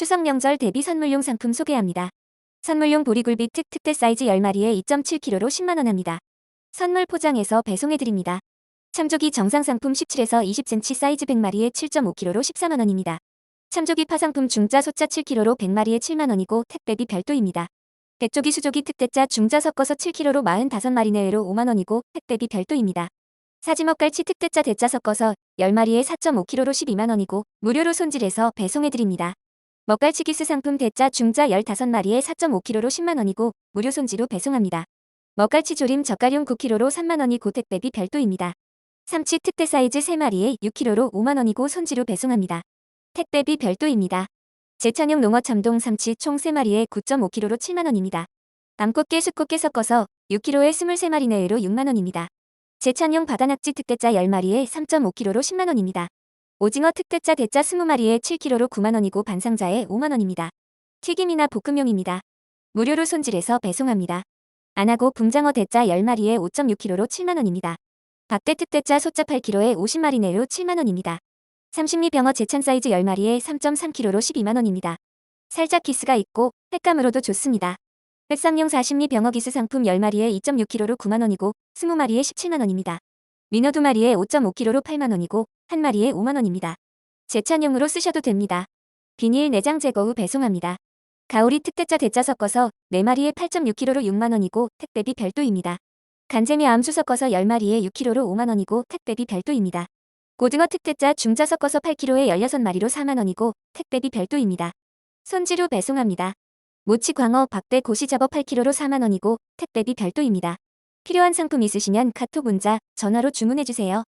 추석 명절 대비 선물용 상품 소개합니다. 선물용 보리굴비 특 특대 사이즈 10마리에 2.7kg로 10만원 합니다. 선물 포장해서 배송해드립니다. 참조기 정상 상품 17에서 20cm 사이즈 100마리에 7.5kg로 14만원입니다. 참조기 파상품 중자 소자 7kg로 100마리에 7만원이고 택배비 별도입니다. 백조기 수조기 특대자 중자 섞어서 7kg로 45마리 내외로 5만원이고 택배비 별도입니다. 사지먹 갈치 특대자 대자 섞어서 10마리에 4.5kg로 12만원이고 무료로 손질해서 배송해드립니다. 먹갈치 기스 상품 대자 중자 15마리에 4.5kg로 10만원이고 무료 손지로 배송합니다. 먹갈치 조림 젓갈용 9kg로 3만원이 고 택배비 별도입니다. 삼치 특대 사이즈 3마리에 6kg로 5만원이고 손지로 배송합니다. 택배비 별도입니다. 제천용 농어 참동 삼치 총 3마리에 9.5kg로 7만원입니다. 암꽃게 숫꽃게 섞어서 6kg에 23마리 내외로 6만원입니다. 제천용 바다낙지 특대자 10마리에 3.5kg로 10만원입니다. 오징어 특대자 대자 20마리에 7kg로 9만원이고 반상자에 5만원입니다. 튀김이나 볶음용입니다. 무료로 손질해서 배송합니다. 안하고 붕장어 대자 10마리에 5.6kg로 7만원입니다. 박대 특대자 소자 8kg에 50마리 내로 7만원입니다. 삼십리 병어 제찬 사이즈 10마리에 3.3kg로 12만원입니다. 살짝 기스가 있고 횟감으로도 좋습니다. 백삼용 40리 병어 기스 상품 10마리에 2.6kg로 9만원이고 20마리에 17만원입니다. 민어 2마리에 5.5kg로 8만원이고 1마리에 5만원입니다. 제찬용으로 쓰셔도 됩니다. 비닐 내장 제거 후 배송합니다. 가오리 특대자 대자 섞어서 4마리에 8.6kg로 6만원이고 택배비 별도입니다. 간재미 암수 섞어서 10마리에 6kg로 5만원이고 택배비 별도입니다. 고등어 특대자 중자 섞어서 8kg에 16마리로 4만원이고 택배비 별도입니다. 손지로 배송합니다. 모치 광어 박대 고시 잡어 8kg로 4만원이고 택배비 별도입니다. 필요한 상품 있으시면 카톡 문자, 전화로 주문해주세요.